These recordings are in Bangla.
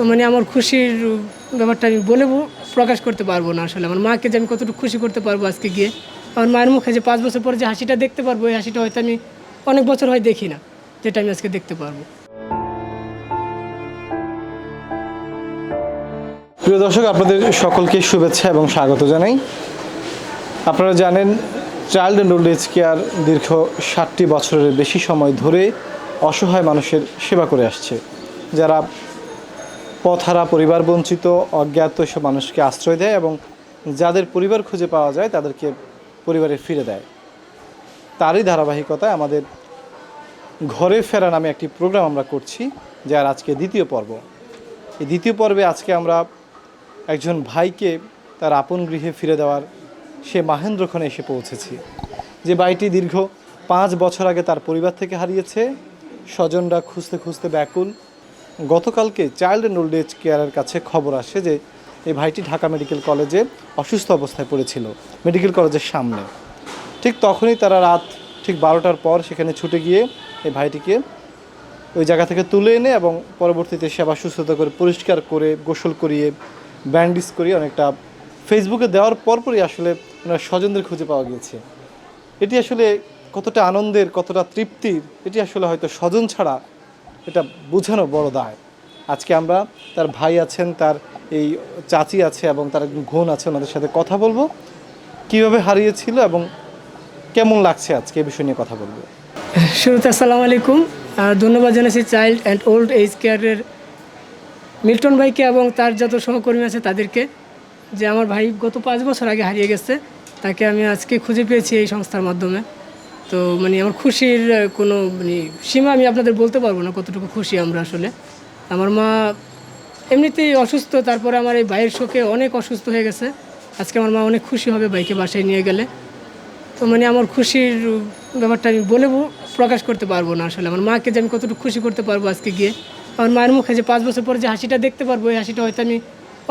তো মানে আমার খুশির ব্যাপারটা আমি বলে প্রকাশ করতে পারব না আসলে। আমার মাকে যে আমি কতটুকু খুশি করতে পারব আজকে গিয়ে। আমার মায়ের মুখে যে পাঁচ বছর পরে যে হাসিটা দেখতে পারব, এই হাসিটা হয়তো আমি অনেক বছর হয় দেখি না, যেটা আমি আজকে দেখতে পারব। প্রিয় দর্শক, আপনাদের সকলকে শুভেচ্ছা এবং স্বাগত জানাই। আপনারা জানেন child and old age care দীর্ঘ ষাটটি বছরের বেশি সময় ধরে অসহায় মানুষের সেবা করে আসছে। যারা পথহারা পরিবার বঞ্চিত, অজ্ঞাত সব মানুষকে আশ্রয় দেয় এবং যাদের পরিবার খুঁজে পাওয়া যায়, তাদেরকে পরিবারে ফিরে দেয়। তারই ধারাবাহিকতায় আমাদের ঘরে ফেরা নামে একটি প্রোগ্রাম আমরা করছি, যার আজকে দ্বিতীয় পর্ব। এই দ্বিতীয় পর্বে আজকে আমরা একজন ভাইকে তার আপন গৃহে ফিরে দেওয়ার সে মাহেন্দ্রক্ষণে এসে পৌঁছেছি। যে বাড়িটি দীর্ঘ পাঁচ বছর আগে তার পরিবার থেকে হারিয়েছে, স্বজনরা খুঁজতে খুঁজতে ব্যাকুল গতকালকে চাইল্ড অ্যান্ড ওল্ড এজ কেয়ারের কাছে খবর আসে যে এই ভাইটি ঢাকা মেডিকেল কলেজে অসুস্থ অবস্থায় পড়েছিল, মেডিকেল কলেজের সামনে। ঠিক তখনই তারা রাত ঠিক বারোটার পর সেখানে ছুটে গিয়ে এই ভাইটিকে ওই জায়গা থেকে তুলে এনে এবং পরবর্তীতে সেবা সুস্থতা করে পরিষ্কার করে গোসল করিয়ে, ব্যান্ডেজ করিয়ে অনেকটা ফেসবুকে দেওয়ার পরপরই আসলে ওনার স্বজনদের খুঁজে পাওয়া গিয়েছে। এটি আসলে কতটা আনন্দের, কতটা তৃপ্তির, এটি আসলে হয়তো স্বজন ছাড়া এটা বোঝানো বড় দায়। আজকে আমরা তার ভাই আছেন, তার এই চাচি আছে এবং তার বোন আছে, ওনাদের সাথে কথা বলব। কীভাবে হারিয়েছিল এবং কেমন লাগছে আজকে এ বিষয় নিয়ে কথা বলব? শুরুতে আসসালামু আলাইকুম। আর ধন্যবাদ জানাচ্ছি চাইল্ড অ্যান্ড ওল্ড এজ কেয়ারের মিল্টন ভাইকে এবং তার যত সহকর্মী আছে তাদেরকে, যে আমার ভাই গত পাঁচ বছর আগে হারিয়ে গেছে, তাকে আমি আজকে খুঁজে পেয়েছি এই সংস্থার মাধ্যমে। তো মানে আমার খুশির কোনো মানে সীমা আমি আপনাদের বলতে পারব না কতটুকু খুশি আমরা আসলে। আমার মা এমনিতেই অসুস্থ, তারপরে আমার এই ভাইয়ের শোকে অনেক অসুস্থ হয়ে গেছে। আজকে আমার মা অনেক খুশি হবে ভাইকে বাসায় নিয়ে গেলে। তো মানে আমার খুশির ব্যাপারটা আমি বলে প্রকাশ করতে পারব না আসলে। আমার মাকে যে আমি কতটুকু খুশি করতে পারব আজকে গিয়ে। আমার মায়ের মুখে যে পাঁচ বছর পরে যে হাসিটা দেখতে পারব, এই হাসিটা হয়তো আমি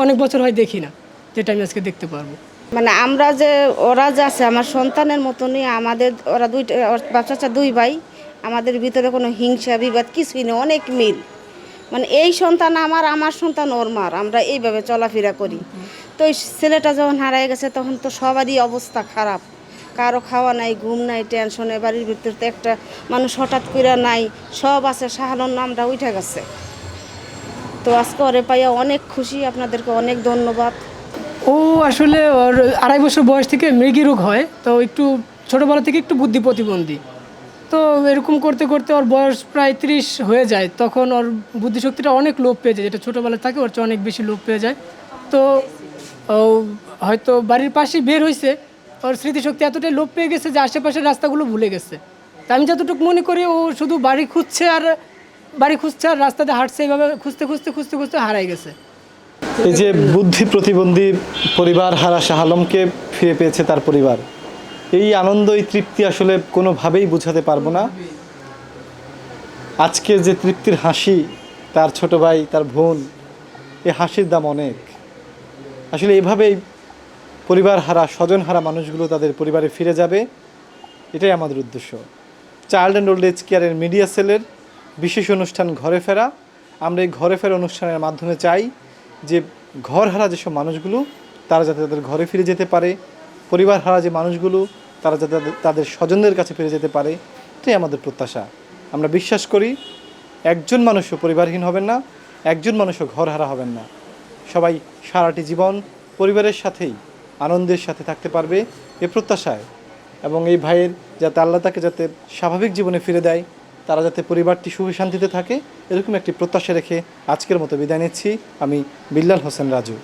অনেক বছর হয় দেখি না, যেটা আমি আজকে দেখতে পারব। মানে আমরা যে, ওরা যে আছে, আমার সন্তানের মতনই আমাদের, ওরা দুইটা বাচ্চা চাচা দুই ভাই, আমাদের ভিতরে কোনো হিংসা, বিবাদ কিছুই নেই, অনেক মিল। মানে এই সন্তান আমার আমার সন্তান ওর মার, আমরা এইভাবে চলাফেরা করি। তো এই ছেলেটা যখন হারায় গেছে, তখন তো সবারই অবস্থা খারাপ। কারও খাওয়া নাই, ঘুম নাই টেনশনে বাড়ির ভিতরে তো একটা মানুষ হঠাৎ করে নাই, সব আছে শাহানোর নামটা উঠে গেছে। তো আজকে ওরে পাইয়া অনেক খুশি, আপনাদেরকে অনেক ধন্যবাদ। ও আসলে ওর আড়াই বছর বয়স থেকে মৃগী রোগ হয়, তো একটু ছোটোবেলা থেকে একটু বুদ্ধি প্রতিবন্ধী। তো এরকম করতে করতে ওর বয়স প্রায় ত্রিশ হয়ে যায়, তখন ওর বুদ্ধিশক্তিটা অনেক লোপ পেয়ে যায়, যেটা ছোটোবেলায় থাকে ওর চেয়ে অনেক বেশি লোপ পেয়ে যায়। তো হয়তো বাড়ির পাশে বের হয়েছে ওর স্মৃতিশক্তি এতটাই লোপ পেয়ে গেছে যে আশেপাশের রাস্তাগুলো ভুলে গেছে। তা আমি যতটুকু মনে করি ও শুধু বাড়ি খুঁজছে আর, বাড়ি খুঁজছে আর রাস্তাতে হাঁটছে, এইভাবে খুঁজতে খুঁজতে খুঁজতে খুঁজতে হারাই গেছে। এই যে বুদ্ধি প্রতিবন্ধী পরিবার হারা শাহ আলমকে ফিরে পেয়েছে তার পরিবার, এই আনন্দ এই তৃপ্তি আসলে কোনোভাবেই বোঝাতে পারব না। আজকে যে তৃপ্তির হাসি, তার ছোট ভাই, তার বোন এই হাসির দাম অনেক। আসলে এইভাবেই পরিবার হারা, স্বজন হারা মানুষগুলো তাদের পরিবারে ফিরে যাবে, এটাই আমাদের উদ্দেশ্য। চাইল্ড অ্যান্ড ওল্ড এজ কেয়ারের মিডিয়া সেলের বিশেষ অনুষ্ঠান ঘরে ফেরা। আমরা এই ঘরে ফেরা অনুষ্ঠানের মাধ্যমে চাই যে ঘর হারা যেসব মানুষগুলো, তারা যাতে তাদের ঘরে ফিরে যেতে পারে, পরিবার হারা যে মানুষগুলো, তারা যাতে তাদের- স্বজনদের কাছে ফিরে যেতে পারে, এটাই আমাদের প্রত্যাশা। আমরা বিশ্বাস করি, একজন মানুষও পরিবারহীন হবেন না, একজন মানুষও ঘর হারা হবেন না। সবাই সারাটি জীবন পরিবারের সাথেই, আনন্দের সাথে থাকতে পারবে এ প্রত্যাশায়। এবং এই ভাইয়ের যাতে আল্লাহ তাকে যাতে স্বাভাবিক জীবনে ফিরে দেয় তারা যাতে পরিবারটি সুখে শান্তিতে থাকে, এরকম একটি প্রত্যাশা রেখে আজকের মতো বিদায় নিচ্ছি। আমি বিল্লাল হোসেন রাজু।